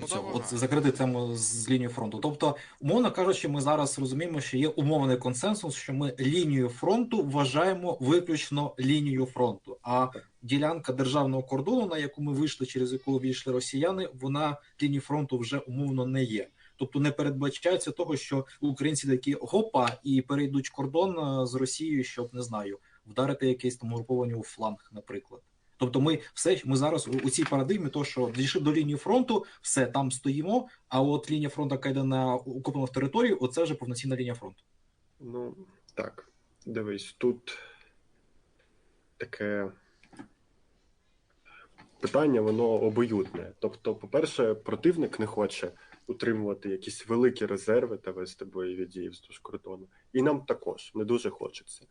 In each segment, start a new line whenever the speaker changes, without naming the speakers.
Ну,
цього, от закрити тему з лінією фронту. Тобто, умовно кажучи, ми зараз розуміємо, що є умовний консенсус, що ми лінію фронту вважаємо виключно лінією фронту. А ділянка державного кордону, на яку ми вийшли, через яку війшли росіяни, вона лінії фронту вже умовно не є. Тобто не передбачається того, що українці такі гопа і перейдуть кордон е, з Росією, щоб не знаю, вдарити якесь там угруповання у фланг, наприклад. Тобто, ми все ми зараз у, цій парадигмі, то що дійшли до лінії фронту, все там стоїмо. А от лінія фронту, яка йде на окуповану територію, оце вже повноцінна лінія фронту.
Ну, так, дивись, тут таке питання, воно обоюдне. Тобто, по-перше, противник не хоче утримувати якісь великі резерви та вести бойові дії вздовж кордону. І нам також не дуже хочеться.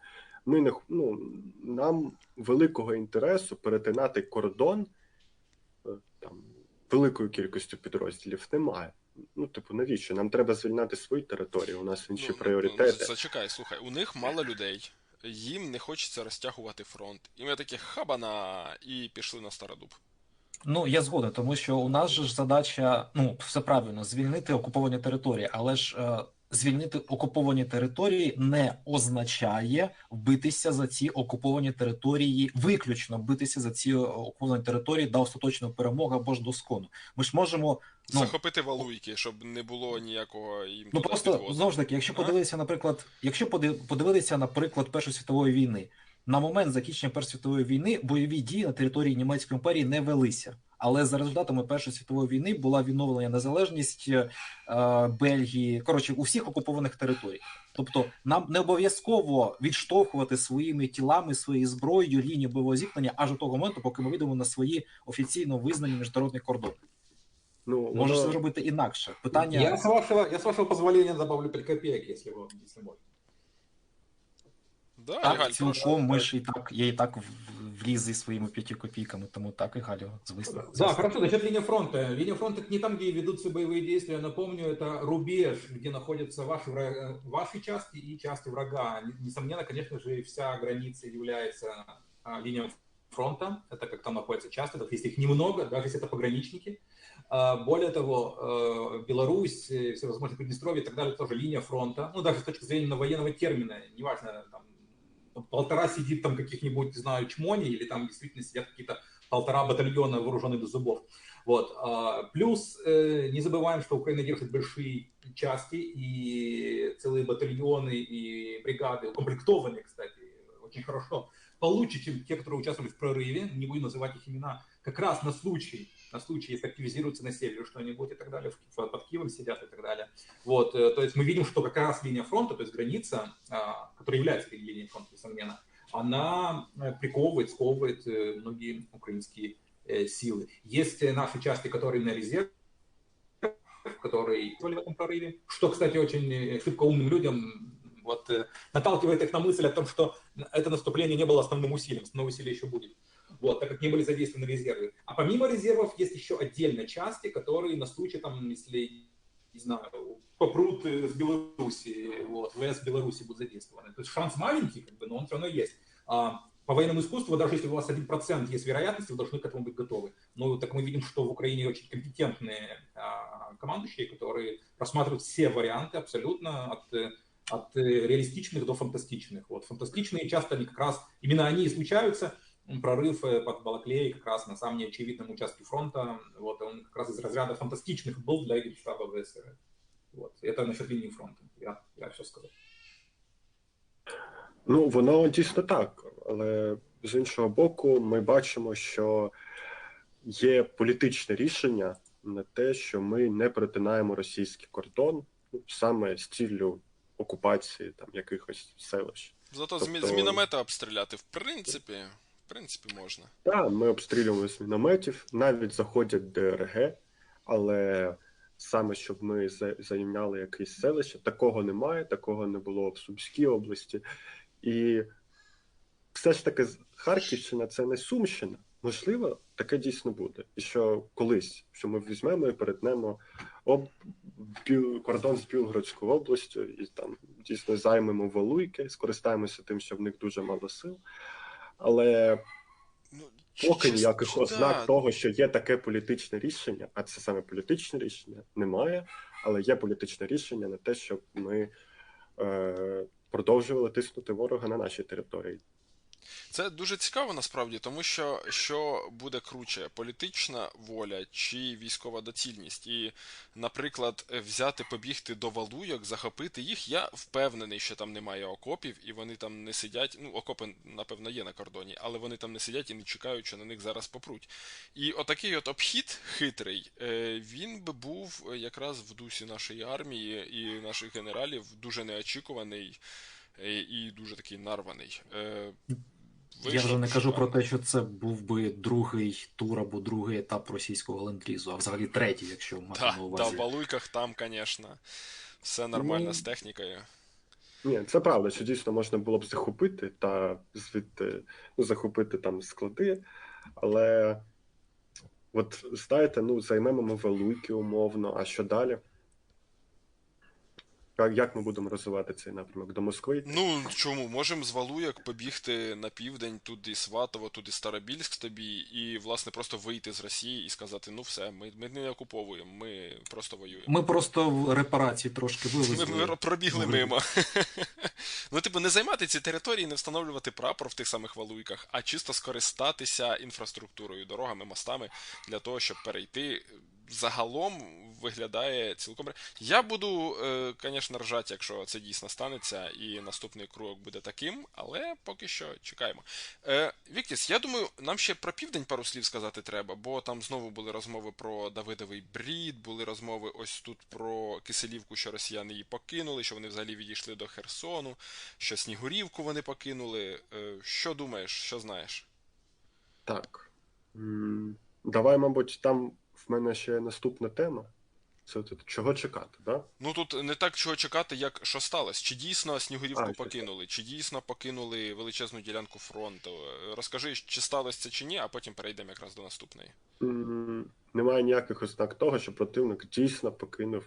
Ми не х- ну, нам великого інтересу перетинати кордон е, там великою кількістю підрозділів немає. Ну, типу, навіщо? Нам треба звільняти свої території, у нас інші
Ну, ну,
пріоритети.
Ну, зачекай, слухай, у них мало людей, їм не хочеться розтягувати фронт. І ми такі хабана, і пішли на Стародуб.
Ну я згоден, тому що у нас же ж задача, ну все правильно, звільнити окуповані території, але ж е, звільнити окуповані території не означає вбитися за ці окуповані території, виключно битися за ці е, окуповані території до остаточної перемоги або ж до скону. Ми ж можемо ну,
Захопити валуйки, щоб не було ніякого їм
Ну просто
підвозу.
знову ж таки, якщо
А?
подивитися, наприклад, якщо поди- подивитися, наприклад, Першої світової війни, на момент закінчення Першої світової війни бойові дії на території Німецької імперії не велися. Але за результатами Першої світової війни була відновлена незалежність е, Бельгії, коротше, у всіх окупованих територій. Тобто, нам не обов'язково відштовхувати своїми тілами, своєю зброєю лінію бойового зіткнення аж до того моменту, поки ми вийдемо на свої офіційно визнані міжнародні кордони.
Ну,
Може
воно-
це зробити інакше. Питання
Я с, вашего, я с вашего позволения добавлю 5 копеек, если, вы, если можно.
Да,
Так,
Галь,
цілком ми ж і так, я і так в- вліз зі своїми п'яти копійками, тому так і Галю, звісно.
Да, хорошо, насчет линии фронта. Линия фронта это не там, где ведутся боевые действия. Я напомню, это рубеж, где находятся ваши, вра- ваши части и части врага. Несомненно, конечно же, вся граница является а, линией фронта. Это как там находятся части, даже если их немного, даже если это пограничники. А, Более того, э, Беларусь, э, всевозможные Приднестровье и так далее, тоже линия фронта. Ну, даже с точки зрения военного термина, неважно, там, полтора сидит там каких-нибудь, не знаю, чмони, или там действительно сидят какие-то полтора батальона вооруженных до зубов. Вот. А, Плюс э, не забываем, что Украина держит большие части и целые батальоны и бригады, укомплектованные, кстати, очень хорошо, получше, чем те, которые участвовали в прорыве, не будем называть их имена, как раз на случай, на случай, если активизируется на севере что-нибудь и так далее, под Киевом сидят и так далее. Вот, э, то есть мы видим, что как раз линия фронта, то есть граница, а, которая является линией фронта, несомненно, она э, приковывает, сковывает э, многие украинские силы. Есть наши части, которые на резерв, которые в этом прорыве, что, кстати, очень шибко умным людям вот, наталкивает их на мысль о том, что это наступление не было основным усилием, основное усилие еще будет. Вот, так как не были задействованы резервы. А помимо резервов есть еще отдельно части, которые на случай, там, если, не знаю, попрут с Беларуси, вот, ВС Беларуси будут задействованы. То есть шанс маленький, как бы, но он все равно есть. А, по военному искусству, даже если у вас 1% есть вероятность, вы должны к этому быть готовы. Ну, так мы видим, что в Украине очень компетентные а, командующие, которые рассматривают все варианты абсолютно от, от реалистичных до фантастичных. Вот фантастичные часто они как раз, именно они и случаются, прорыв э, под Балаклеей как раз на самом неочевидном участке фронта, вот он как раз из разряда фантастичных был для Генштаба ВСР. Вот. Это насчет линии фронта. Я, я все сказал.
Ну, воно дійсно так, але з іншого боку, ми бачимо, що є політичне рішення на те, що ми не перетинаємо російський кордон ну, саме з ціллю окупації там якихось селищ.
Зато з, мі-
Тобто-
з міномета обстріляти, в принципі, принципі, можна.
Так, ми обстрілюємо з мінометів, навіть заходять ДРГ, але саме щоб ми за- зайняли якесь селище, такого немає, такого не було в Сумській області. І все ж таки Харківщина це не Сумщина. Можливо, таке дійсно буде. І що колись, що ми візьмемо і перетнемо об... Біл- кордон з Білгородською областю, і там дійсно займемо Валуйки, скористаємося тим, що в них дуже мало сил. Але
Ну,
поки ніяких
да.
ознак того, що є таке політичне рішення, а це саме політичне рішення, немає, але є політичне рішення на те, щоб ми е, продовжували тиснути ворога на нашій території.
Це дуже цікаво насправді, тому що що буде круче: політична воля чи військова доцільність? І, наприклад, взяти, побігти до валуйок, захопити їх. Я впевнений, що там немає окопів, і вони там не сидять. Ну, окопи, напевно, є на кордоні, але вони там не сидять і не чекають, що на них зараз попруть. І отакий от обхід хитрий, е, він би був якраз в дусі нашої армії і наших генералів дуже неочікуваний і дуже такий нарваний. Е,
Я вже не кажу про те, що це був би другий тур або другий етап російського ленд-лізу, а взагалі третій, якщо мати
Да,
на
да, в. Балуйках там, звісно, все нормально
Ну,
з технікою.
Ні, це правда, що дійсно можна було б захопити та звідти ну, захопити там склади, але от знаєте, ну займемо ми Валуйки умовно, а що далі? Як, як ми будемо розвивати цей напрямок до Москви?
Ну чому? Можемо з Валуяк побігти на південь, туди Сватово, туди Старобільськ тобі, і, власне, просто вийти з Росії і сказати: ну все, ми, ми не окуповуємо, ми просто воюємо.
Ми просто в репарації трошки
Ми,
вивезли.
ми пробігли
Могли.
мимо. ну, типу, не займати ці території, не встановлювати прапор в тих самих валуйках, а чисто скористатися інфраструктурою, дорогами, мостами для того, щоб перейти. Загалом виглядає цілком. Я буду, е, звісно, ржати, якщо це дійсно станеться, і наступний крок буде таким, але поки що чекаємо. Е, Віктіс, я думаю, нам ще про південь пару слів сказати треба, бо там знову були розмови про Давидовий брід, були розмови ось тут про Киселівку, що росіяни її покинули, що вони взагалі відійшли до Херсону, що Снігурівку вони покинули. Е, Що думаєш, що знаєш?
Так. Давай, мабуть, там в мене ще наступна тема. Це от, чого чекати, да?
Ну тут не так чого чекати, як що сталося. Чи дійсно Снігурівку
А,
покинули, чи дійсно покинули величезну ділянку фронту. Розкажи, чи сталося це чи ні, а потім перейдемо якраз до наступної.
Немає ніяких ознак того, що противник дійсно покинув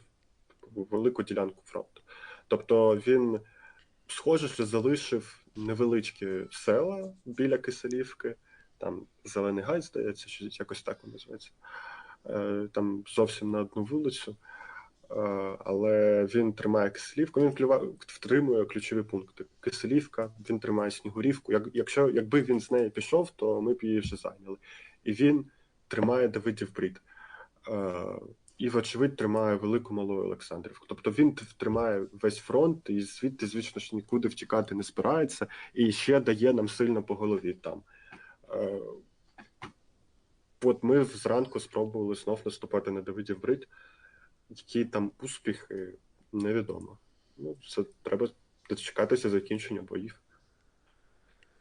велику ділянку фронту. Тобто він, схоже, що залишив невеличкі села біля Киселівки, там Зелений Гай, здається, що якось так називається. Е, Там зовсім на одну вулицю. Е, Але він тримає Киселівку, він втримує ключові пункти. Киселівка, він тримає Снігурівку. Як, якщо, якби він з неї пішов, то ми б її вже зайняли. І він тримає Давидів Брід. Е, і, вочевидь, тримає велику малу Олександрівку. Тобто він тримає весь фронт, і звідти, звісно ж, нікуди втікати не збирається, і ще дає нам сильно по голові там. От ми зранку спробували знов наступати на Давидів Брид. Які там успіхи, невідомо. Ну, це треба дочекатися закінчення боїв.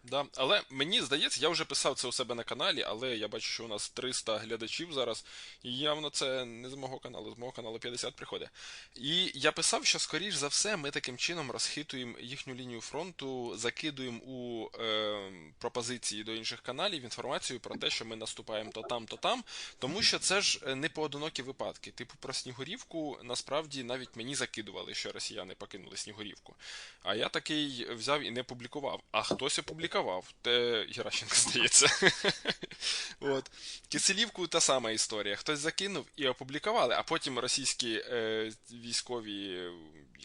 Да. Але мені здається, я вже писав це у себе на каналі, але я бачу, що у нас 300 глядачів зараз, і явно це не з мого каналу, з мого каналу 50 приходить. І я писав, що скоріш за все ми таким чином розхитуємо їхню лінію фронту, закидуємо у е, пропозиції до інших каналів інформацію про те, що ми наступаємо то там, то там, тому що це ж е, не поодинокі випадки. Типу про Снігурівку насправді навіть мені закидували, що росіяни покинули Снігурівку. А я такий взяв і не публікував. А хтось опублікував. Те Геращенко здається. От. Киселівку та сама історія. Хтось закинув і опублікували, а потім російські е, військові,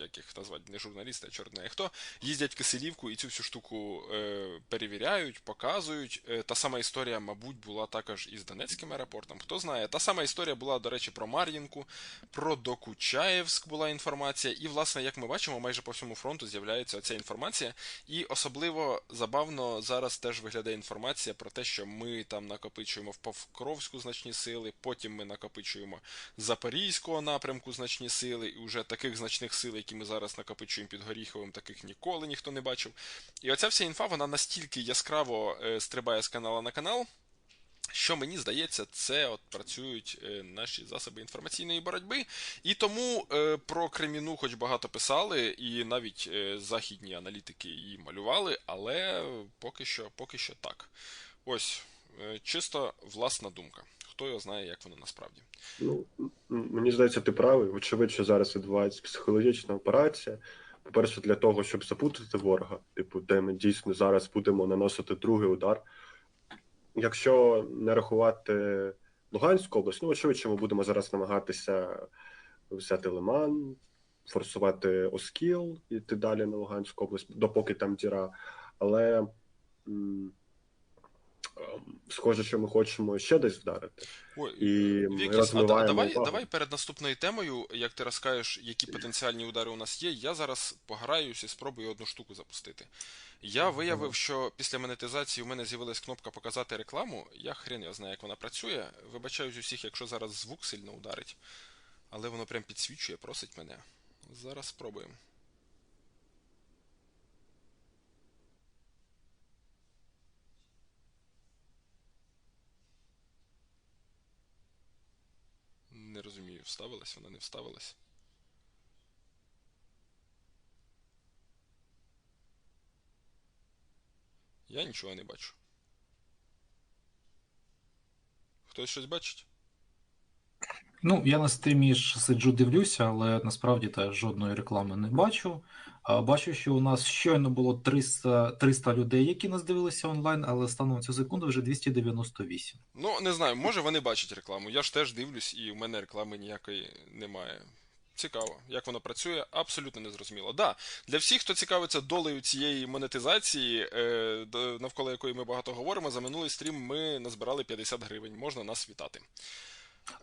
як їх назвати, не журналісти, а чорт знає хто, їздять в Киселівку і цю всю штуку е, перевіряють, показують. Е, та сама історія, мабуть, була також із Донецьким аеропортом. Хто знає, та сама історія була, до речі, про Мар'їнку, про Докучаєвськ була інформація. І, власне, як ми бачимо, майже по всьому фронту з'являється ця інформація. І особливо забавно зараз теж виглядає інформація про те, що ми там накопичуємо в Покровську значні сили, потім ми накопичуємо Запорізького напрямку значні сили, і вже таких значних сил, які ми зараз накопичуємо під Горіховим, таких ніколи ніхто не бачив. І оця вся інфа, вона настільки яскраво е, стрибає з канала на канал. Що мені здається, це от працюють е, наші засоби інформаційної боротьби, і тому е, про Креміну хоч багато писали, і навіть західні аналітики її малювали, але поки що, поки що так. Ось чисто власна думка. Хто його знає, як воно насправді.
Ну, мені здається, ти правий. Очевидь, що зараз відбувається психологічна операція. По-перше, для того, щоб запутати ворога, типу, де ми дійсно зараз будемо наносити другий удар. якщо не рахувати Луганську область, ну очевидно, ми будемо зараз намагатися взяти Лиман, форсувати Оскіл і йти далі на Луганську область, допоки там діра. Але схоже, що ми хочемо ще десь вдарити.
Ой,
І ми
Вікіс, а давай,
увагу.
давай перед наступною темою, як ти розкажеш, які потенціальні удари у нас є, я зараз пограюсь і спробую одну штуку запустити. Я виявив, що після монетизації у мене з'явилась кнопка показати рекламу. Я хрен я знаю, як вона працює. Вибачаюсь усіх, якщо зараз звук сильно ударить. Але воно прям підсвічує, просить мене. Зараз спробуємо. Не розумію, вставилась вона, не вставилась. Я нічого не бачу. Хтось щось бачить?
Ну, я на стрімі ж сиджу, дивлюся, але насправді теж жодної реклами не бачу. Бачу, що у нас щойно було 300, 300 людей, які нас дивилися онлайн, але станом на цю секунду вже 298.
Ну, не знаю, може вони бачать рекламу. Я ж теж дивлюсь, і в мене реклами ніякої немає. Цікаво, як воно працює, абсолютно незрозуміло. Да, для всіх, хто цікавиться долею цієї монетизації, е, навколо якої ми багато говоримо, за минулий стрім ми назбирали 50 гривень. Можна нас вітати.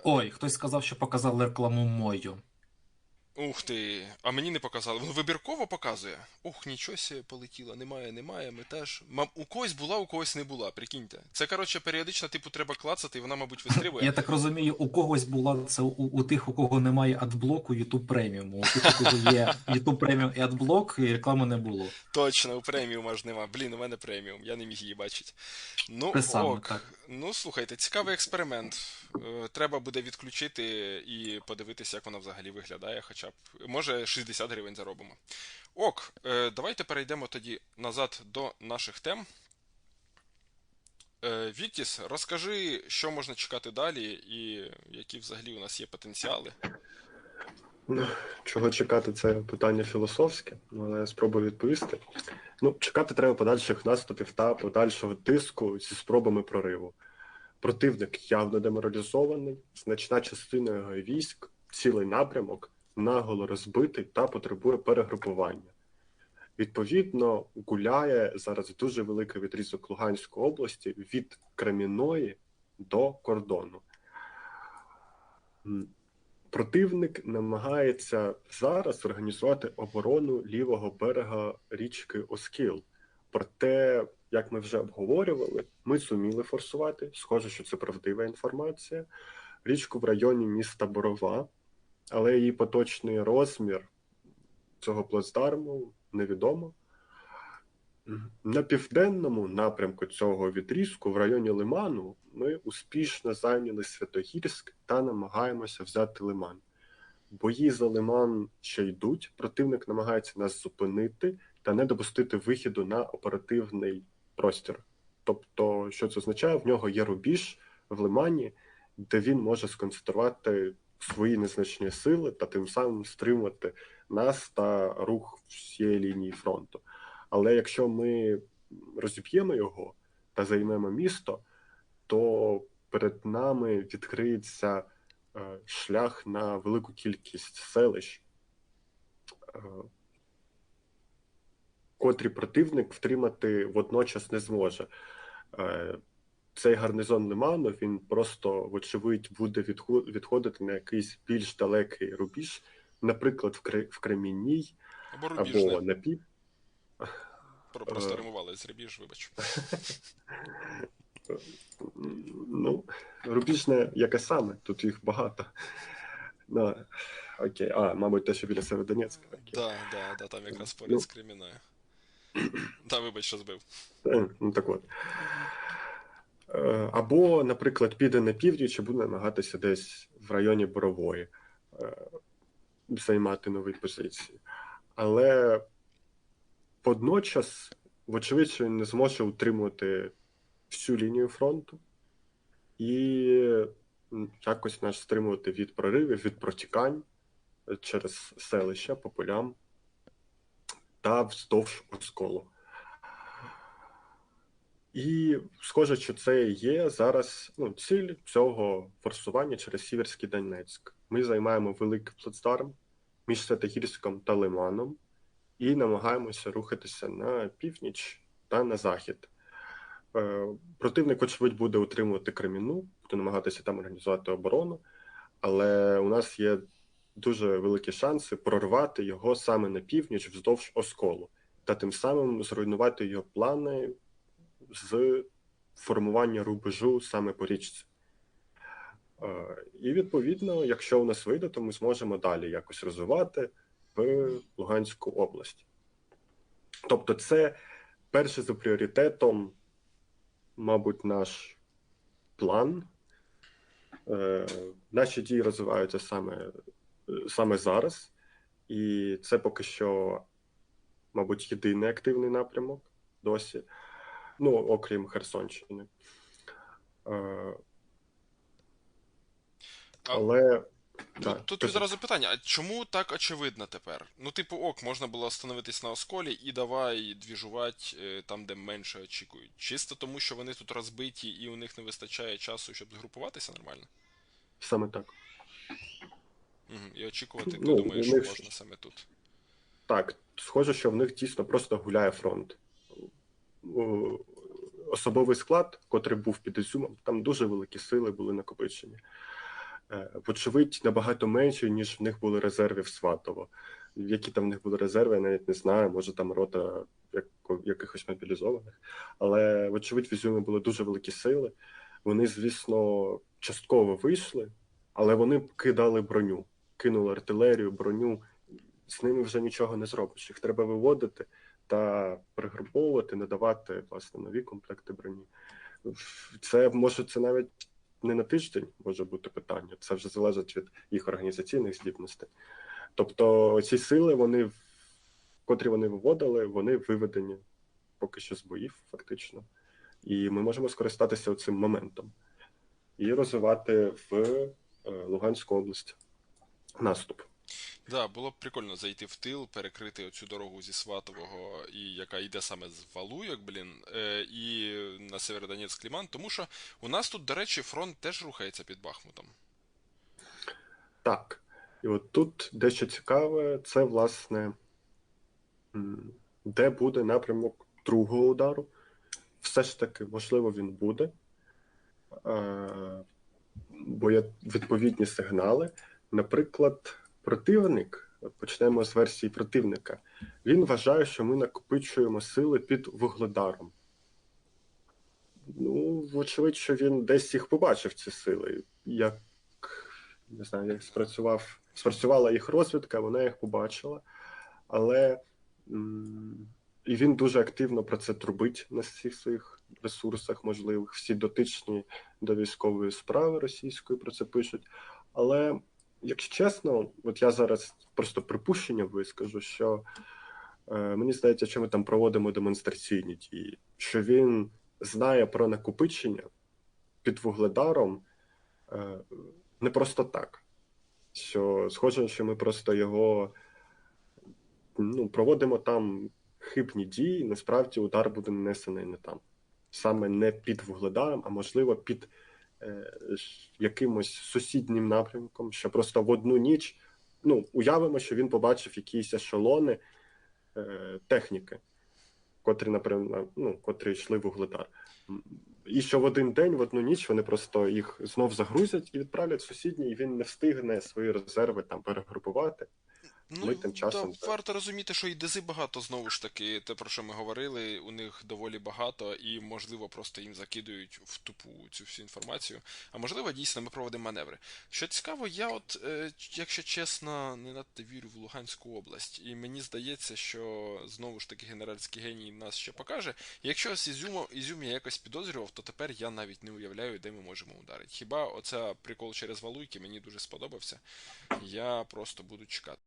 Ой, хтось сказав, що показали рекламу мою.
Ух ти, а мені не показали. Воно вибірково показує. Ух, нічого сі полетіло. Немає, немає. Ми теж. Мам, у когось була, у когось не була. Прикиньте. Це коротше періодично, типу, треба клацати, і вона, мабуть, вистрибує.
Я так розумію, у когось була це у, у тих, у кого немає адблоку YouTube Premium. У тих, у кого є YouTube Premium і адблок, і реклами не було.
Точно, у преміум аж нема. Блін, у мене преміум, я не міг її бачити. Ну,
саме,
ок.
так.
Ну, слухайте, цікавий експеримент. Е, Треба буде відключити і подивитися, як вона взагалі виглядає, хоча б. Може, 60 гривень заробимо. Ок, е, давайте перейдемо тоді назад до наших тем. Е, Віктіс, розкажи, що можна чекати далі, і які взагалі у нас є потенціали.
Ну, Чого чекати, це питання філософське, але я спробую відповісти. Ну, чекати треба подальших наступів та подальшого тиску зі спробами прориву. Противник явно деморалізований, значна частина його військ, цілий напрямок наголо розбитий та потребує перегрупування. Відповідно, гуляє зараз дуже великий відрізок Луганської області від Креміної до кордону. Противник намагається зараз організувати оборону лівого берега річки Оскіл. Проте, як ми вже обговорювали, ми зуміли форсувати. Схоже, що це правдива інформація. Річку в районі міста Борова, але її поточний розмір цього плацдарму невідомо. На південному напрямку цього відрізку, в районі Лиману, ми успішно зайняли Святогірськ та намагаємося взяти Лиман. Бої за Лиман ще йдуть. Противник намагається нас зупинити та не допустити вихіду на оперативний простір. Тобто, що це означає? В нього є рубіж в Лимані, де він може сконцентрувати свої незначні сили та тим самим стримувати нас та рух всієї лінії фронту. Але якщо ми розіб'ємо його та займемо місто, то перед нами відкриється е, шлях на велику кількість селищ, е, котрі противник втримати водночас не зможе. Е, Цей гарнизон Лиману він просто, вочевидь, буде відходити на якийсь більш далекий рубіж, наприклад, в Кре- в Кремінній
Або
або на пів.
Про, просто
е,
римували з рубіж, вибач.
Ну, рубіжне яке саме, тут їх багато. Ну, окей, а, мабуть, те, що біля Северодонецька. окей.
Да, да, да, там якраз поряд
Ну.
з Креміною. Та, вибач, що збив.
Е, Ну так от. Е, Або, наприклад, піде на північ і буде намагатися десь в районі Борової е, займати нові позиції. Але водночас, вочевидь, він не зможе утримувати всю лінію фронту і якось нас стримувати від проривів, від протікань через селища по полям та вздовж осколу. І схоже, що це є зараз ну, ціль цього форсування через Сіверський Донецьк. Ми займаємо великий плацдарм між Святогірськом та Лиманом і намагаємося рухатися на північ та на захід. Е, Противник, очевидь, буде утримувати Креміну, буде намагатися там організувати оборону, але у нас є дуже великі шанси прорвати його саме на північ вздовж осколу, та тим самим зруйнувати його плани з формування рубежу саме по річці. Е, І відповідно, якщо у нас вийде, то ми зможемо далі якось розвивати в Луганську область. Тобто, це перше за пріоритетом, мабуть, наш план. Е, Наші дії розвиваються саме, саме зараз, і це поки що, мабуть, єдиний активний напрямок досі, ну, окрім Херсонщини. Е, Але
Тут,
так,
тут відразу питання: а чому так очевидно тепер? Ну, типу, ок, можна було остановитись на осколі і давай двіжувати е, там, де менше очікують. Чисто тому, що вони тут розбиті і у них не вистачає часу, щоб згрупуватися нормально.
саме так.
Угу. І очікувати, ти
Ну,
думаєш,
у
що
них-
можна саме тут.
Так, схоже, що в них дійсно просто гуляє фронт. Особовий склад, котрий був під Ізюмом, там дуже великі сили були накопичені. Е, Вочевидь, набагато менше, ніж в них були резерви в Сватово. Які там в них були резерви, я навіть не знаю. Може там рота як- якихось мобілізованих. Але, вочевидь, в Ізюмі були дуже великі сили. Вони, звісно, частково вийшли, але вони кидали броню, кинули артилерію, броню з ними вже нічого не зробиш. Їх треба виводити та пригруповувати, надавати власне нові комплекти броні. Це може це навіть не на тиждень може бути питання. Це вже залежить від їх організаційних здібностей. Тобто ці сили, вони котрі вони виводили, вони виведені поки що з боїв, фактично. І ми можемо скористатися цим моментом і розвивати в е, Луганську область наступ.
Да, було б прикольно зайти в тил, перекрити оцю дорогу зі Сватового, і яка йде саме з Валуйок, блін, е, і на Северодонецьк Ліман, тому що у нас тут, до речі, фронт теж рухається під Бахмутом.
Так. І от тут дещо цікаве, це власне, де буде напрямок другого удару. Все ж таки, можливо, він буде, е, бо є відповідні сигнали. Наприклад, противник, почнемо з версії противника, він вважає, що ми накопичуємо сили під вугледаром. Ну, вочевидь, що він десь їх побачив, ці сили. Як не знаю, як спрацював, спрацювала їх розвідка, вона їх побачила, але і він дуже активно про це трубить на всіх своїх ресурсах можливих. Всі дотичні до військової справи російської про це пишуть. Але, якщо чесно, от я зараз просто припущення вискажу, що е, мені здається, що ми там проводимо демонстраційні дії, що він знає про накопичення під вугледаром. Е, не просто так. Що схоже, що ми просто його ну, проводимо там хибні дії, насправді удар буде нанесений не там. Саме не під вугледаром, а можливо під якимось сусіднім напрямком, що просто в одну ніч ну, уявимо, що він побачив якісь ешелони е, техніки, котрі, наприклад, ну, котрі йшли в вугледар. І що в один день, в одну ніч вони просто їх знов загрузять і відправлять в сусідній, і він не встигне свої резерви там перегрупувати.
Ну,
Ми тим часом
да,
так.
варто розуміти, що і дизи багато знову ж таки, те, про що ми говорили, у них доволі багато, і можливо просто їм закидують в тупу цю всю інформацію. А можливо, дійсно ми проводимо маневри. Що цікаво, я от, е, якщо чесно, не надто вірю в Луганську область. І мені здається, що знову ж таки генеральський геній нас ще покаже. Якщо з Ізюму, Ізюм я якось підозрював, то тепер я навіть не уявляю, де ми можемо ударити. Хіба оця прикол через валуйки мені дуже сподобався. Я просто буду чекати.